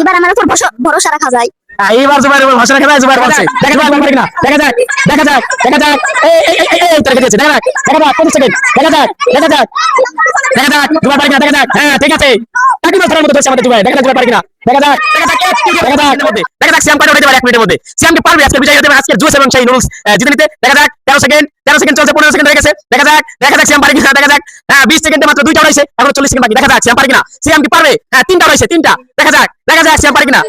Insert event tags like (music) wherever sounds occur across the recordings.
এবার আমার উপর ভরসা- রাখা যায়। এইবার জুবাইর এবার ভাষণ খেলা জুবাইর বলছে দেখা যাক কিনা দেখা যাক দেখা যাক দেখা যাক এই এই এই এই তার কেটেছে দেখা যাক দেখা যাক 25 সেকেন্ড দেখা যাক দেখা যাক দেখা যাক জুবাইর পারি কিনা দেখা যাক হ্যাঁ ঠিক আছে তাকে মাত্রার মতো ধরছে আমাদের জুবাইর দেখা যাক জুবাইর পারি কিনা দেখা যাক দেখা যাক দেখা যাক মধ্যে দেখা যাক সিয়াম পারে উঠাইতে পারে এক মিনিটের মধ্যে সিয়ামকে পারবে আজকে বিজয় হতে আজকে জুস এবং সেই নুডলস জিতে নিতে দেখা যাক 13 সেকেন্ড 13 সেকেন্ড চলছে 15 সেকেন্ড হয়ে গেছে দেখা যাক দেখা যাক সিয়াম পারে কিনা দেখা যাক হ্যাঁ 20 সেকেন্ডে মাত্র দুইটা উঠাইছে এখন 40 সেকেন্ড বাকি দেখা যাক সিয়াম পারে কিনা সিয়াম কি পারবে হ্যাঁ তিনটা উঠাইছে তিনটা দেখা যাক দেখা যাক সিয়াম পারে কিনা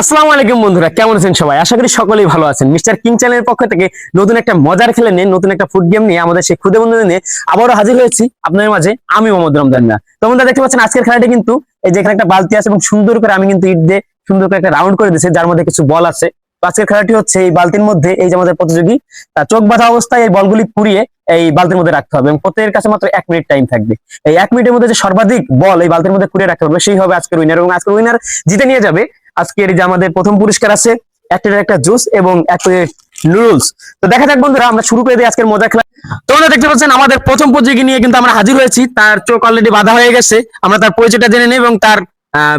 আসসালামু আলাইকুম বন্ধুরা, কেমন আছেন সবাই? আশা করি সকলেই ভালো আছেন। মিস্টার কিং চ্যানেলের পক্ষ থেকে নতুন একটা মজার খেলে নিয়ে, নতুন একটা ফুড গেম নিয়ে আমাদের সেই ক্ষুদে বন্ধু নিয়ে আবারও হাজির হয়েছি। আপনাদের মাঝে আমি মোহাম্মদ রমজান মিয়া। তো বন্ধুরা, দেখতে পাচ্ছেন আজকের খেলাটি কিন্তু এই যে এখানে একটা বালতি আছে এবং সুন্দর করে আমি কিন্তু ইট দিয়ে সুন্দর করে একটা রাউন্ড করে দিয়েছি, যার মধ্যে কিছু বল আছে। তো আজকের খেলাটি হচ্ছে এই বালতির মধ্যে, এই যে আমাদের প্রতিযোগী, তার চোখ বাঁধা অবস্থায় এই বলগুলি পুড়িয়ে এই বালতির মধ্যে রাখতে হবে এবং প্রত্যেকের কাছে মাত্র এক মিনিট টাইম থাকবে। এই এক মিনিটের মধ্যে যে সর্বাধিক বল এই বালতির মধ্যে পুড়িয়ে রাখতে হবে, সেই হবে আজকের উইনার এবং আজকের উইনার জিতে নিয়ে যাবে। আজকের যে আমাদের প্রথম পুরস্কার আছে এক প্লেটের একটা জুস এবং এক প্লেট নুডলস তো দেখা যাক বন্ধুরা আমরা শুরু করে দিই আজকের মজা খেলা। তোমরা দেখতে পাচ্ছেন আমাদের প্রথম প্রতিযোগী নিয়ে কিন্তু আমরা হাজির হয়েছি। তার চোখ অলরেডি বাধা হয়ে গেছে। আমরা তার পরিচয়টা জেনে নিই এবং তার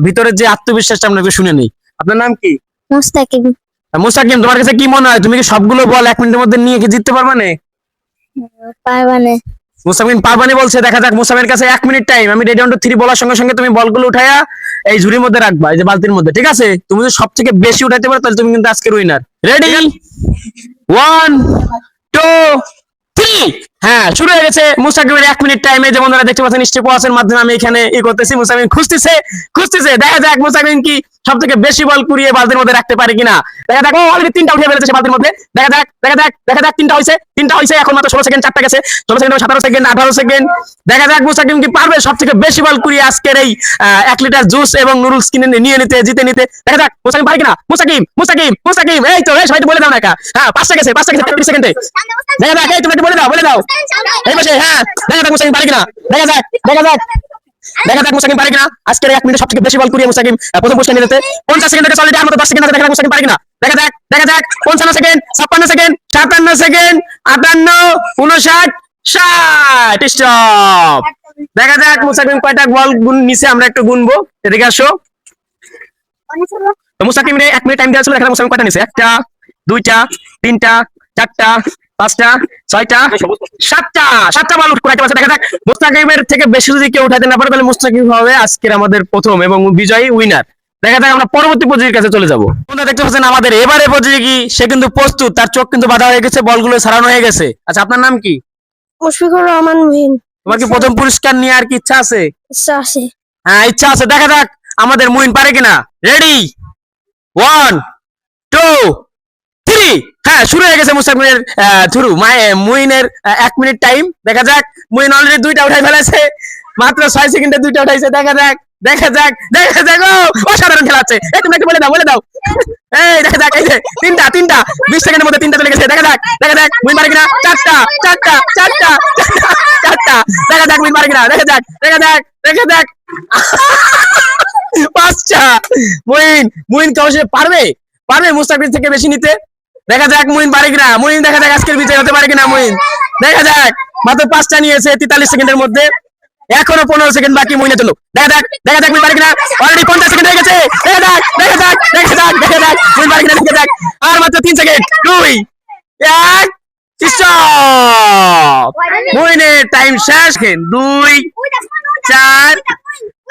ভিতরের যে আত্মবিশ্বাসটা আমরা একটু শুনে নিই। আপনার নাম কি? মুস্তাকিম। মুস্তাকিম তোমার কাছে কি মনে হয়? তুমি কি সবগুলো বল এক মিনিটের মধ্যে নিয়ে কি জিততে পারবা না? পারবানে। মুস্তাকিম পারবানি বলছে দেখা যাক মুস্তাকিমের কাছে এক মিনিট টাইম আমি রেডি অন টু থ্রি বলার সঙ্গে সঙ্গে তুমি বলগুলো উঠায়া এই ঝুড়ির মধ্যে রাখবা এই যে বালতির মধ্যে ঠিক আছে? তুমি যদি সব থেকে বেশি উঠাইতে পারো তাহলে তুমি কিন্তু আজকের winner ready one two three হ্যাঁ শুরু হয়ে গেছে মুস্তাকিমের এক মিনিট টাইমে যেমন বন্ধুরা দেখতে পাচ্ছেন, স্টেপ ওয়াসের মাধ্যমে আমি এখানে ই করতেছি। মুস্তাকিম খুঁজতেছে খুঁজতেছে। দেখা যাক মুস্তাকিম কি সব থেকে বেশি বল কুড়িয়ে বালতির মধ্যে রাখতে পারে কিনা। দেখা যাক অলরেডি তিনটা উঠে ফেলেছে বালতির মধ্যে। দেখা যাক দেখা যাক দেখা যাক, তিনটা হয়েছে তিনটা হয়েছে। এখন মাত্র ষোলো সেকেন্ড চারটা গেছে। ষোলো সেকেন্ড সতেরো সেকেন্ড আঠারো সেকেন্ড দেখা যাক মুস্তাকিম কি পারবে সব থেকে বেশি বল কুড়িয়ে আজকের এই এক লিটার জুস এবং নুডলস কিনে নিয়ে নিতে, জিতে নিতে। দেখা যাক, মুস্তাকিম পারে কিনা? মুস্তাকিম মুস্তাকিম মুস্তাকিম। এই তো, এই সবাই বলে দাও না একা। হ্যাঁ পাঁচটা গেছে পাঁচটা গেছে তেত্রিশ সেকেন্ডে দেখা যাক, এই তুমি একটু বলে দাও বলে দাও। এই হ্যাঁ দেখা যাক মুস্তাকিম পারে কিনা। দেখা যাক দেখা যাক। দেখা যাক মুস্তাকিম পারে কিনা। আজকের এক মিনিটে সবথেকে বেশি বল কুড়িয়ে মুস্তাকিম আহ, প্রথম নিয়ে নিতে। পঞ্চাশ সেকেন্ড মতো দশ সেকেন্ড দেখা যাক মুস্তাকিম পারে কিনা। দেখা যাক দেখা যাক পঞ্চান্ন সেকেন্ড ছাপ্পান্ন সেকেন্ড সাতান্ন সেকেন্ড আটান্ন উনষাট ষাট। স্টপ। দেখা যাক মুস্তাকিম কয়টা বল গুন নিচে আমরা একটু গুনবো। এদিকে আসো। তো মুস্তাকিম রে এক মিনিট টাইম দেওয়া ছিল দেখা যাক মুস্তাকিম কয়টা নিচে একটা দুইটা তিনটা চারটা পাঁচটা ছয়টা সাতটা সাতটা উঠাইতে পারছে দেখা যাক। মুস্তাকিমের থেকে বেশি যদি কেউ উঠাইতে না পারে তাহলে মুস্তাকিম হবে আজকের আমাদের প্রথম এবং বিজয়ী উইনার দেখা যাক আমরা পরবর্তী প্রতিযোগীর কাছে চলে যাব। দেখতে পাচ্ছেন আমাদের এবারে প্রতিযোগী সে কিন্তু প্রস্তুত তার চোখ কিন্তু বাধা হয়ে গেছে বলগুলো ছাড়ানো হয়ে গেছে। আচ্ছা আপনার নাম কি? মুশফিকুর রহমান মুহিন। তোমার কি প্রথম পুরস্কার নিয়ে আর কি ইচ্ছা আছে? ইচ্ছা আছে। হ্যাঁ ইচ্ছা আছে। দেখা যাক আমাদের মুইন পারে কিনা। রেডি ওয়ান টু হ্যাঁ শুরু হয়ে গেছে মুস্তাকিমের থ্রু মুইনের এক মিনিট টাইম। দেখা যাক, মুইন অলরেডি দুইটা উঠাই ফেলেছে। মাত্র ছয় সেকেন্ডে দুইটা উঠাইছে। দেখা যাক দেখা যাক দেখা যাক। ও, অসাধারণ খেলা এই একটু বলে দাও বলে দাও। এই, দেখা যাক, এই যে, তিনটা তিনটা। বিশ সেকেন্ডের মধ্যে তিনটা চলে গেছে। দেখা যাক দেখা যাক কিনা? চারটা চারটা চারটা চারটা। দেখা যাক, মুইন কিনা? দেখা যাক দেখা যাক দেখা যাক। পাঁচটা। মুইন মুইন কি অবশ্যই পারবে পারবে মুস্তাফিজ থেকে বেশি নিতে। দেখা যাক মুইন পারে কিনা। মুইন, দেখা যাক আজকের বিজয় হতে পারে কিনা মুইন। দেখা যাক, মাত্র পাঁচটা নিয়েছে তেতাল্লিশ সেকেন্ডের মধ্যে। এখনও পনেরো সেকেন্ড বাকি মুইনের চলো দেখা যাক দেখা যাক পারে কিনা। অলরেডি পঞ্চাশ সেকেন্ড হয়ে গেছে। দেখা যাক দেখা যাক দেখা যাক দেখা যাক, মুইন পারে কিনা, দেখা যাক। আর মাত্র তিন সেকেন্ড। দুই, এক মুইনের টাইম শেষ দুই, চার,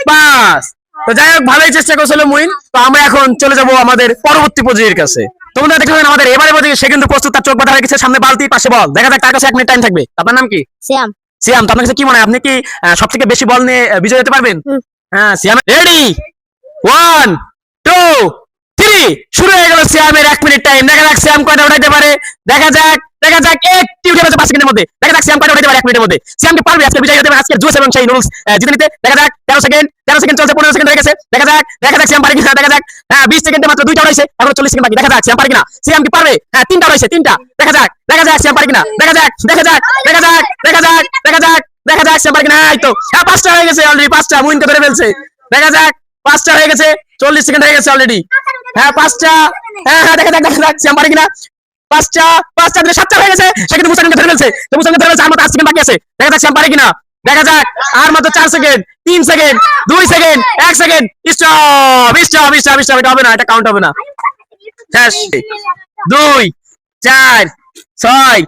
পাঁচ। তো যাই হোক, ভালোই চেষ্টা করছিল মুইন। তো আমরা এখন চলে যাব আমাদের পরবর্তী প্রতিযোগীর কাছে। তোমরা দেখতে পাবেন আমাদের। এবারে প্রতিযোগী সে কিন্তু প্রস্তুত তার চোখ বাঁধা রেখেছে গেছে। সামনে বালতি পাশে বল। দেখা যাক তার কাছে এক মিনিট টাইম থাকবে। আপনার নাম কি? শ্যাম। সিয়াম তো আপনার কাছে কি মনে হয়? আপনি কি সব থেকে বেশি বল নিয়ে বিজয় হতে পারবেন? হ্যাঁ সিয়াম রেডি ওয়ান টু শুরু হয়ে গেল সিয়ামের এক মিনিট টাইম দেখা যাক সিয়াম কয়টা উঠাইতে পারে দেখা যাক দেখা যাক মধ্যে দেখা যাক এক মিনিটের মধ্যে পারবে আজকে দেখা যাক সেকেন্ড সেকেন্ড চলছে পনেরো সেকেন্ড হয়ে গেছে দেখা যাক হ্যাঁ বিশ দুইটা এখন চল্লিশ দেখা পারবে হ্যাঁ তিনটা তিনটা দেখা যাক দেখা যাক দেখা যাক দেখা যাক দেখা যাক দেখা যাক দেখা যাক দেখা যাক তো হ্যাঁ পাঁচটা হয়ে গেছে অলরেডি পাঁচটা ফেলছে দেখা যাক পাঁচটা হয়ে গেছে চল্লিশ সেকেন্ড হয়ে গেছে অলরেডি হ্যাঁ পাঁচটা। হ্যাঁ হ্যাঁ দেখা দেখা পারে কিনা পাঁচটা পাঁচটা দিলে সাতটা হয়ে গেছে। ধরে ফেলছে। তো ধরে ফেলছে, আমার আট সেকেন্ড বাকি আছে। দেখা কিনা? দেখা যাক, আর মাত্র চার সেকেন্ড, তিন সেকেন্ড, দুই সেকেন্ড, এক second. Stop stop stop stop, এটা হবে না, এটা কাউন্ট হবে না। শেষ দুই, চার, ছয়,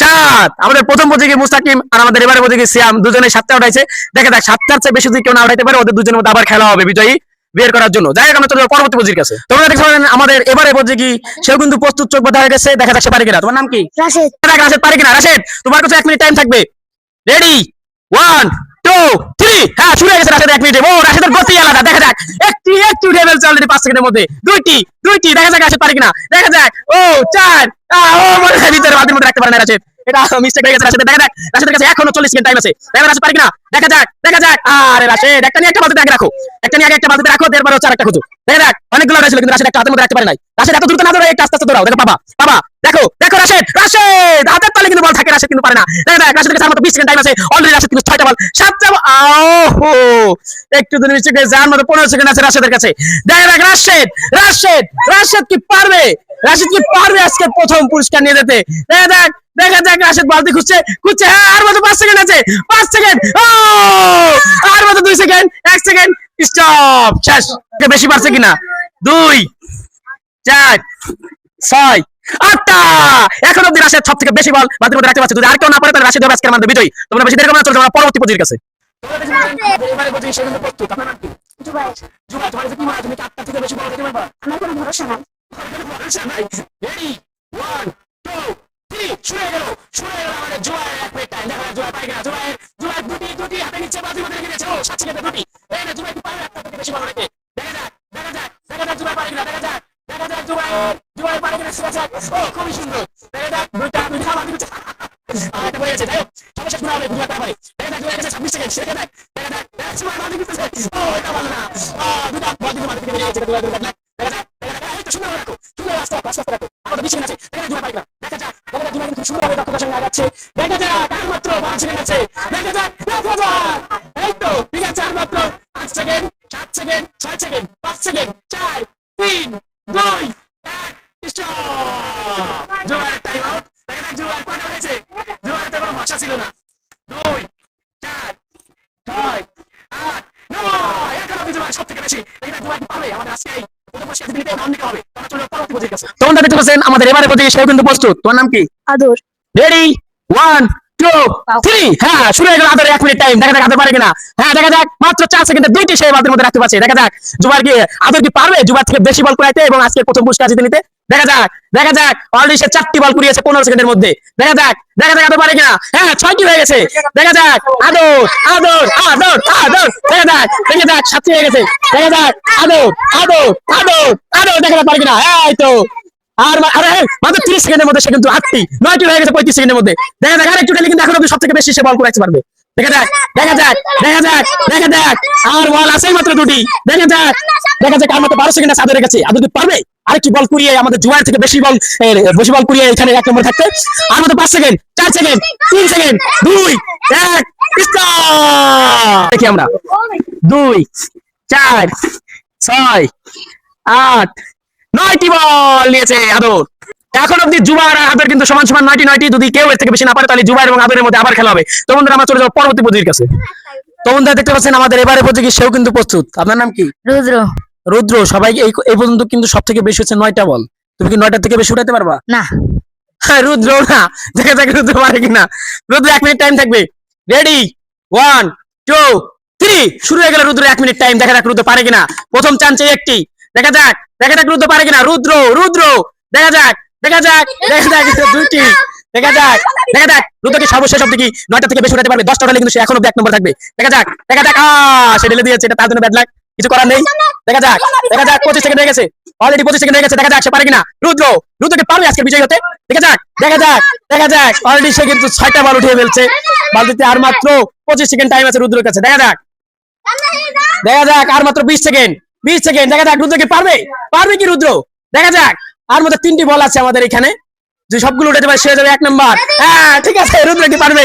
সাত। আমাদের প্রথম প্রতিযোগী মুস্তাকিম আর আমাদের এবারে প্রতিযোগী সিয়াম দুজনে সাতটা উঠাইছে। দেখা যাক সাতটার চেয়ে বেশি যদি কেউ না উঠাইতে পারে, ওদের দুজনের মধ্যে আবার খেলা হবে, বিজয়ী। বের করার জন্য। যাই হোক আমরা চলে পরবর্তী প্রতিযোগীর কাছে। তোমরা দেখতে পারেন আমাদের এবারে প্রতিযোগী সেও কিন্তু প্রস্তুত চোখ বাঁধা হয়ে গেছে দেখা যাচ্ছে পারে কিনা। তোমার নাম কি? রাশেদ। দেখ রাশেদ পারে কিনা? রাশেদ তোমার কাছে এক মিনিট টাইম থাকবে। রেডি ওয়ান টু থ্রি হ্যাঁ শুরু হয়ে গেছে রাশেদ এক মিনিটে। ও রাশেদের গতি আলাদা। দেখা যাক। একটি একটি উঠে ফেলছে অলরেডি পাঁচ সেকেন্ডের মধ্যে। দুইটি দুইটি। দেখা যাক রাশেদ পারে কিনা? দেখা যাক। ও চার। ও মনে হয় ভিতরে বালতির মধ্যে রাখতে পারে না রাশেদ। এটা মিস্টেক হয়ে গেছে, রাশেদের, দেখা যাক, রাশেদের কাছে এখনও চল্লিশ সেকেন্ড টাইম আছে। দেখা রাশেদ পারে দেখা যাক দেখা যাক। আরে রাশেদ, একটা নিয়ে একটা আগে রাখো। একটা নিয়ে আগে একটা রাখো এরপর হচ্ছে আরেকটা খুঁজো। দেখা যাক কিন্তু রাশেদ একটা হাতের মধ্যে রাখতে পারে নাই। রাশেদ, এত দ্রুত না ধরে একটু আস্তে আস্তে দৌড়াও। দেখো, বাবা বাবা, দেখো দেখো রাশেদ রাশেদ, হাতের তালে কিন্তু বল থাকে, রাশেদ কিন্তু পারে না। দেখা যাক, রাশেদের কাছে আমার বিশ সেকেন্ড টাইম আছে। অলরেডি রাশেদ কিন্তু ছয়টা বল, সাতটা বল। ওহো একটু দিন মিস্টেক হয়ে মতো পনেরো সেকেন্ড আছে রাশেদের কাছে। দেখা যাক, রাশেদ রাশেদ রাশেদ কি পারবে? রাশেদ কি পারবে আজকে প্রথম পুরস্কার নিয়ে যেতে দেখা যাক দেখা যাক রাশেদ বালতি খুঁজছে খুঁজছে হ্যাঁ আর মাত্র পাঁচ সেকেন্ড আছে পাঁচ সেকেন্ড ও আর মাত্র দুই সেকেন্ড এক সেকেন্ড স্টপ শেষ বেশি পারছে কিনা দুই চার ছয় আটটা এখন সব থেকে বেশি আর না পরবর্তী Ready? One, two, three. শুরু হয়ে গেল শুরু গেল আমাদের জোয়ার এক মিনিট টাইম দেখা জোয়ার পাই কিনা জোয়ার জোয়ার দুটি দুটি হাতে নিচ্ছে বাজি মধ্যে রেখে দিয়েছে ও সাত সেকেন্ডে দুটি মাত্র পাঁচ সেকেন্ড সাত সেকেন্ড ছয় সেকেন্ড পাঁচ সেকেন্ড চার তিন দুই এক টাইম আউট দেখা জোয়ার কয়টা হয়েছে। জোয়ার তো কোনো ভাষা ছিল না। দুই চার ছয় আট নয়! এখনও কিছু সব থেকে বেশি। এটা জোয়ার পাবে। আমাদের আজকে এই তোমরা দেখতে পাচ্ছেন আমাদের এবারে প্রতিযোগী সেও কিন্তু প্রস্তুত। তোমার নাম কি? আদর। রেডি ওয়ান থ্রি হ্যাঁ শুরু হয়ে গেল আদর এক মিনিট টাইম দেখা যাক আদর পারে কিনা হ্যাঁ দেখা যাক মাত্র চার সেকেন্ডে দুইটি সে বাদের মধ্যে রাখতে পারছে দেখা যাক জুবার কি আদর কি পারবে জুবার থেকে বেশি বল করাইতে এবং আজকে প্রথম পুরস্কার জিতে নিতে দেখা যাক দেখা যাক অলরেডি সে চারটি বল কুড়িয়েছে পনেরো সেকেন্ডের মধ্যে দেখা যাক দেখা যাক আদর পারে কিনা হ্যাঁ ছয়টি হয়ে গেছে দেখা যাক আদর আদর আদর আদর দেখা যাক দেখা যাক সাতটি হয়ে গেছে দেখা যাক আদর আদর আদর আদর দেখা যাক পারে কিনা হ্যাঁ তো আর আরে 30 সেকেন্ডের মধ্যে কিন্তু হয়ে গেছে 35 সেকেন্ডের মধ্যে। দেখা যাক আর কিন্তু এখন সব থেকে বেশি সে দেখা যাক যাক, দেখা যাক আর বল মাত্র দুটি। দেখা যাক দেখা যাক আর 12 সেকেন্ড কাছে আদর পারবে, আরেকটি বল কুড়িয়ে আমাদের জুয়ার থেকে বেশি বল বেশি বল কুড়িয়ে এখানে এক নম্বর থাকতে। আর মাত্র পাঁচ সেকেন্ড, চার সেকেন্ড 3 সেকেন্ড 2 1 স্টপ দেখি আমরা। দুই, চার, ছয়, আট নয়টি বল নিয়েছে আদর। এখন অব্দি জুবাই আর আদর কিন্তু সমান সমান নয়টি নয়টি। যদি কেউ এর থেকে বেশি না পারে তাহলে জুবাই এবং আদরের মধ্যে আবার খেলা হবে। তো বন্ধুরা আমরা চলে যাব পরবর্তী প্রতিযোগীর কাছে। তো বন্ধুরা দেখতে পাচ্ছেন আমাদের এবারে প্রতিযোগী সেও কিন্তু প্রস্তুত। আপনার নাম কি? রুদ্র। রুদ্র সবাই এই এই পর্যন্ত কিন্তু সব থেকে বেশি হচ্ছে নয়টা বল। তুমি কি নয়টা থেকে বেশি উঠাতে পারবা? না। হ্যাঁ রুদ্র না। দেখা যাক রুদ্র পারে কিনা। রুদ্র এক মিনিট টাইম থাকবে। রেডি ওয়ান টু থ্রি শুরু হয়ে গেল রুদ্র এক মিনিট টাইম দেখা যাক রুদ্র পারে কিনা। প্রথম চান্সে একটি। দেখা যাক দেখা যাক রুদ্র পারে কিনা রুদ্র রুদ্র দেখা যাক দেখা যাক দেখা যাক দুইটি দেখা যাক দেখা যাক রুদ্রকে সর্বশেষ অব্দি কি নয়টা থেকে বেশি উঠাতে পারবে দশটা উঠালে কিন্তু সে এখন এক নম্বর থাকবে দেখা যাক দেখা যাক সে ঢেলে দিয়েছে এটা তার জন্য ব্যাড লাগ কিছু করার নেই দেখা যাক দেখা যাক পঁচিশ সেকেন্ড হয়ে গেছে অলরেডি পঁচিশ সেকেন্ড হয়ে গেছে দেখা যাক সে পারে কিনা রুদ্র রুদ্রকে পারবে আজকে বিজয়ী হতে দেখা যাক দেখা যাক দেখা যাক অলরেডি সে কিন্তু ছয়টা বল উঠিয়ে ফেলছে বালতিতে আর মাত্র পঁচিশ সেকেন্ড টাইম আছে রুদ্রের কাছে দেখা যাক দেখা যাক আর মাত্র বিশ সেকেন্ড বিশ সেকেন্ড দেখা যাক রুদ্র কি পারবে? পারবে কি রুদ্র? দেখা যাক। আর মধ্যে তিনটি বল আছে আমাদের এখানে। যে সবগুলো উঠাতে পারে, সে যাবে এক নম্বর হ্যাঁ ঠিক আছে, রুদ্র কি পারবে?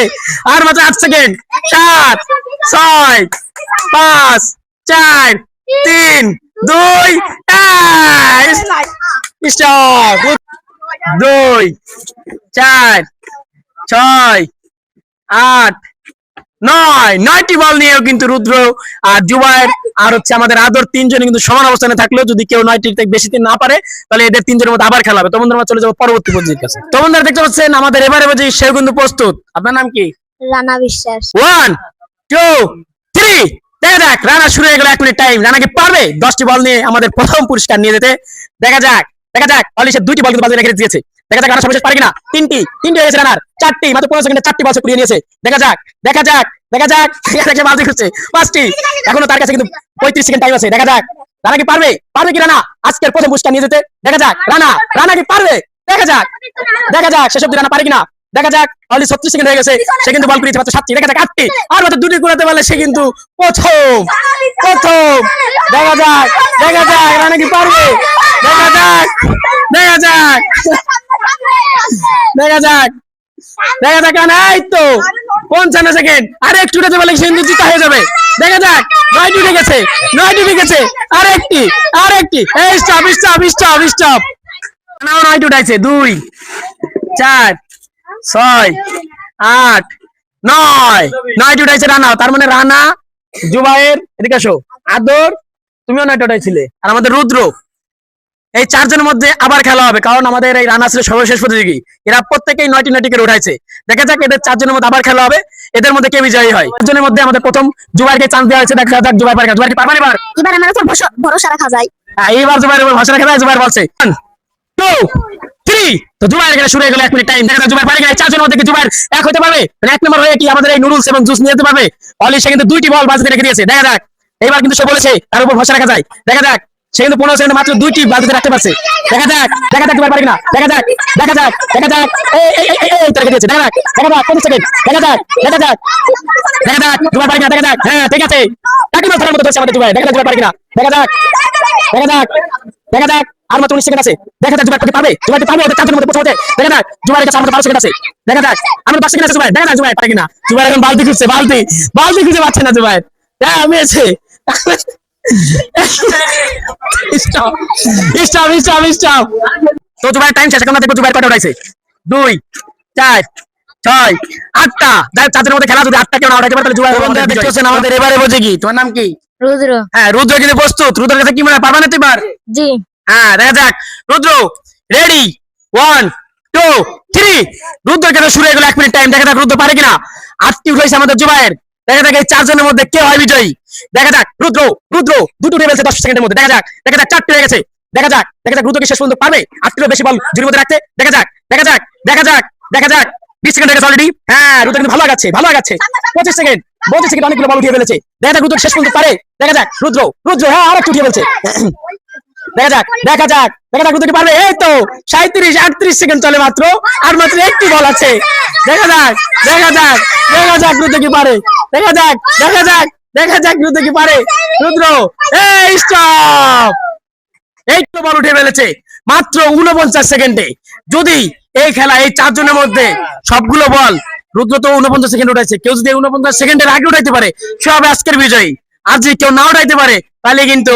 আর মাত্র আট সেকেন্ড সাত, ছয়, পাঁচ, চার, তিন, দুই দুই, চার, ছয়, আট নয় নয়টি বল নিয়েও কিন্তু রুদ্র আর জুবায়ের আর হচ্ছে আমাদের আদর তিনজনে কিন্তু সমান অবস্থানে থাকলেও যদি কেউ নয়টি বেশি দিন না পারে তাহলে এদের তিনজনের মধ্যে আবার খেলা হবে। তো আমরা চলে যাব পরবর্তী পর্যায়ের কাছে। তো বন্ধুরা দেখতে পাচ্ছেন আমাদের এবারে বুঝি সেও কিন্তু প্রস্তুত। আপনার নাম কি? রানা বিশ্বাস। ওয়ান টু থ্রি দেখা যাক রানা শুরু হয়ে গেল এক মিনিট টাইম রানা কি পারবে? দশটি বল নিয়ে আমাদের প্রথম পুরস্কার নিয়ে যেতে। দেখা যাক দেখা যাক। অলি সে দুইটি বল কিন্তু বাজে রেখে দিয়েছে। দেখা যাক সর্বশেষ পারে কিনা তিনটি তিনটি হয়ে গেছে রানার চারটি মাত্র পনেরো সেকেন্ডে চারটি বল সে কুড়িয়ে নিয়েছে দেখা যাক দেখা যাক দেখা যাক দেখা বাজি করছে পাঁচটি এখনও তার কাছে কিন্তু পঁয়ত্রিশ সেকেন্ড টাইম আছে দেখা যাক রানা কি পারবে পারবে কি রানা আজকের প্রথম পুরস্কার নিয়ে যেতে দেখা যাক রানা রানা কি পারবে দেখা যাক দেখা যাক সেসব রানা পারে কিনা দেখা যাক অলরেডি ছত্রিশ সেকেন্ড হয়ে গেছে সে কিন্তু বল করেছে মাত্র সাতটি দেখা যাক আটটি আর মাত্র দুটি করাতে পারলে সে কিন্তু প্রথম প্রথম দেখা যাক দেখা যাক রানা কি পারবে দেখা যাক দেখা যাক দেখা যাক। দেখা যাক এই তো, পঞ্চান্ন সেকেন্ড আর, একটু উঠেছে বলে সে কিন্তু জিতা হয়ে যাবে। দেখা যাক নয় নয় গেছে আর, একটি আর, একটি। স্টপ স্টপ স্টপ স্টপ নয় উঠাইছে, দুই, চার, ছয়, আট, নয়। নয়টি উঠাইছে রানা, তার মানে রানা জুবাইর এদিকে আসো। আদর, তুমিও নয়টা উঠাইছিলে। আর আমাদের রুদ্র এই চারজনের মধ্যে আবার খেলা হবে কারণ আমাদের এই রানা ছিল সর্বশেষ প্রতিযোগী। এরা প্রত্যেকেই নয়টি নয়টি করে উঠাইছে। দেখা যাক এদের চারজনের মধ্যে আবার খেলা হবে এদের মধ্যে কে বিজয়ী হয়। চারজনের মধ্যে আমাদের প্রথম জুবাইরকে চান্স দেওয়া হয়েছে দেখা যাক জুবাইর পারে জুবাইর কি পারবে এবার? এবার আমার উপর ভরসা- ভরসা রাখা যায়। হ্যাঁ, এইবার জুবাইর উপর ভাষা রাখা যায় জুবাইর বলছে টু থ্রি তো জুবাইর এখানে শুরু হয়ে গেল এক মিনিট টাইম দেখা যাক জুবাইর পারে কিনা। চারজনের মধ্যে কি জুবাইর এক হতে পারবে? মানে এক নম্বর হয়ে কি আমাদের এই নুডলস এবং জুস নিয়ে যেতে পারবে? অলি সে কিন্তু দুইটি বল বাজিতে রেখে দিয়েছে। দেখা যাক। এইবার কিন্তু সে বলেছে তার উপর ভরসা রাখা যায়। দেখা যাক। সে কিন্তু পনেরো সেকেন্ড মাত্র দুইটি বাজিতে রাখতে পারছে দেখা যাক দেখা যাক জুবাইর পারে কিনা দেখা যাক দেখা যাক দেখা যাক দেখা যাক দেখা যাক পঁচিশ দেখা যাক দেখা যাক দেখা যাক জুবাইর কিনা দেখা যাক হ্যাঁ ঠিক আছে তাকে মাত্র মতো ধরছে আমাদের জুবাইর দেখা যাক জুবাইর পারে কিনা দেখা যাক দেখা যাক দেখা যাক আর মাত্র উনিশ সেকেন্ড আছে দেখা যাক জুবাইর পারবে জুবাইর পারবে ওদের চারজনের মধ্যে পৌঁছাতে দেখা যাক জুবাইরের কাছে আমাদের বারো আছে দেখা যাক আমার পাঁচ সেকেন্ড আছে জুবাইর দেখা যাক জুবাইর পারে কিনা জুবাইর এখন বালতি খুঁজছে বালতি বালতি খুঁজে পাচ্ছে না জুবাইর হ্যাঁ আমি আছে স্টপ স্টপ স্টপ স্টপ তো জুবাইর টাইম শেষ উঠাইছে? দুই চার ছয় আটটা। মধ্যে খেলা যদি আটটা কেউ না উঠাইতে পারে তাহলে আমাদের এবারে বোঝে কি? তোমার নাম কি? রুদ্র। হ্যাঁ রুদ্র কিন্তু প্রস্তুত। রুদ্রের কাছে কি মনে হয় পারবে না তুই এবার? জি। হ্যাঁ দেখা যাক। Rudra ready one two three Rudra কেন শুরু হয়ে গেল এক মিনিট টাইম দেখা যাক রুদ্র পারে কিনা। আটটি উঠেছে আমাদের জুবাইয়ের। দেখা যাক এই চারজনের মধ্যে কে হয় বিজয়ী দেখা যাক রুদ্র রুদ্র দুটো উঠে ফেলছে দশ সেকেন্ডের মধ্যে দেখা যাক দেখা যাক চারটে হয়ে গেছে দেখা যাক দেখা যাক রুদ্রকে শেষ পর্যন্ত পারবে আটটিরও বেশি বল জুরির মধ্যে রাখতে দেখা যাক দেখা যাক দেখা যাক দেখা যাক বিশ সেকেন্ড হয়ে গেছে অলরেডি হ্যাঁ রুদ্র কিন্তু ভালো আগাচ্ছে ভালো আগাচ্ছে পঁচিশ সেকেন্ড পঁচিশ সেকেন্ড অনেকগুলো বল উঠিয়ে ফেলেছে দেখা যাক রুদ্র শেষ পর্যন্ত পারে দেখা যাক রুদ্র রুদ্র হ্যাঁ আর একটু উঠিয়ে ফেলছে দেখা যাক দেখা যাক দেখা যাক কি পারবে। এই তো সাঁত্রিশ আটত্রিশ সেকেন্ড চলে মাত্র, আর মাত্র একটি বল আছে। দেখা যাক দেখা যাক দেখা যাক রুদ্র কি পারে। দেখা যাক দেখা যাক দেখা যাক রুদ্র কি পারে। রুদ্র, এই স্টপ একটু বল উঠে ফেলেছে, মাত্র উনপঞ্চাশ সেকেন্ডে। যদি এই খেলা এই চারজনের মধ্যে সবগুলো বল, রুদ্র তো উনপঞ্চাশ সেকেন্ড উঠাইছে। কেউ যদি উনপঞ্চাশ সেকেন্ডের আগে উঠাইতে পারে, সে হবে আজকের বিজয়ী। আর যদি কেউ না উঠাইতে পারে, তাহলে কিন্তু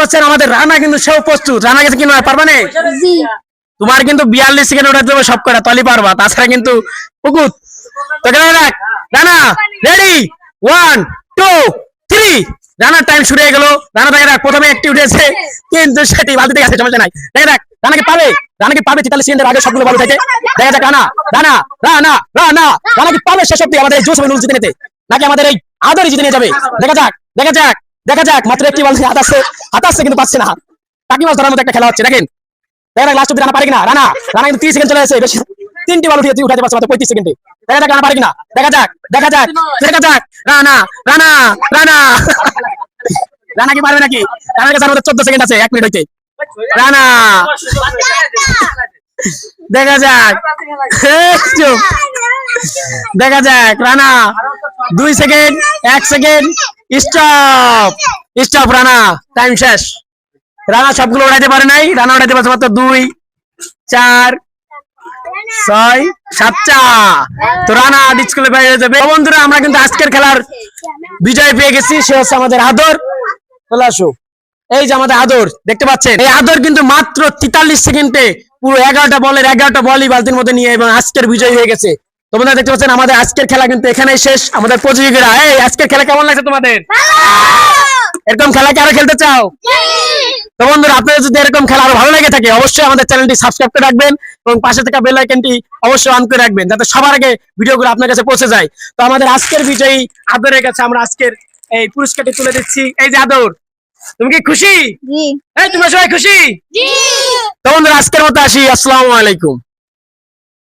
পাচ্ছেন আমাদের রানা কিন্তু সেও প্রস্তুত। রানা গেছে কি নয় পারবা না? তোমার কিন্তু বিয়াল্লিশ সেকেন্ড উঠাতে হবে সব কটা তলি পারবা তাছাড়া কিন্তু পুকুত তো কেন Rana ready one two three রানার টাইম শুরু হয়ে গেল। রানা দেখে দেখ প্রথমে একটি উঠেছে কিন্তু সেটি বালতি থেকে আছে সমস্যা নাই। দেখে দেখ রানা কি পাবে? রানা কি পাবে তেতাল্লিশ সেকেন্ডের আগে সবগুলো বল থেকে। দেখা যাক রানা রানা রানা রানা। রানা কি পাবে শেষ অব্দি আমাদের এই জোশ নুল জিতে নিতে। নাকি আমাদের এই আদরই জিতে নিয়ে যাবে? দেখা যাক দেখা যাক। দেখা যাক, মাত্র একটি বল হাত আসছে হাত আসছে কিন্তু পাচ্ছে না। টাকি মাছ ধরার মতো একটা খেলা হচ্ছে, দেখেন। দেখা যাক লাস্ট অব্দি রানা পারে কিনা? রানা রানা কিন্তু তিরিশ সেকেন্ড চলে আসে বেশি। তিনটি বল উঠিয়ে উঠাতে পারছে মাত্র পঁয়ত্রিশ সেকেন্ডে দেখা যাক, রানা পারে কিনা? দেখা যাক দেখা যাক দেখা যাক। রানা রানা রানা। রানা কি পারবে নাকি? কাছে আমাদের চোদ্দ সেকেন্ড আছে, এক মিনিট হইতে। রানা। দেখা যাক। (laughs) দেখা যাক, রানা। দুই সেকেন্ড এক second stop stop Rana time শেষ। রানা সবগুলো উড়াইতে পারে নাই। রানা উড়াইতে পারছে মাত্র দুই, চার, ছয়, সাতটা। তো রানা যাবে। বন্ধুরা, আমরা কিন্তু আজকের খেলার বিজয় পেয়ে গেছি। সে হচ্ছে আমাদের এই যে আমাদের দেখতে কিন্তু মাত্র তেতাল্লিশ সেকেন্ডে পুরো এগারোটা বলের এগারোটা বলই বালতির মধ্যে নিয়ে এবং আজকের বিজয় হয়ে গেছে। তোমরা দেখতে পাচ্ছেন আমাদের আজকের খেলা কিন্তু এখানেই শেষ। আমাদের প্রতিযোগীরা এই আজকের খেলা কেমন লাগছে তোমাদের? এরকম খেলা কি আরও খেলতে চাও? তো বন্ধুরা আপনাদের যদি এরকম খেলা আরও ভালো লেগে থাকে অবশ্যই আমাদের চ্যানেলটি সাবস্ক্রাইব করে রাখবেন এবং পাশে থাকা বেল আইকনটি অবশ্যই অন করে রাখবেন যাতে সবার আগে ভিডিওগুলো আপনার কাছে পৌঁছে যায়। তো আমাদের আজকের বিজয়ী আদরের কাছে আমরা আজকের এই পুরস্কারটি তুলে দিচ্ছি। এই যে আদর তুমি কি খুশি? জি। এই তোমরা সবাই খুশি? জি। তো বন্ধুরা আজকের মতো আসি আসসালামু আলাইকুম।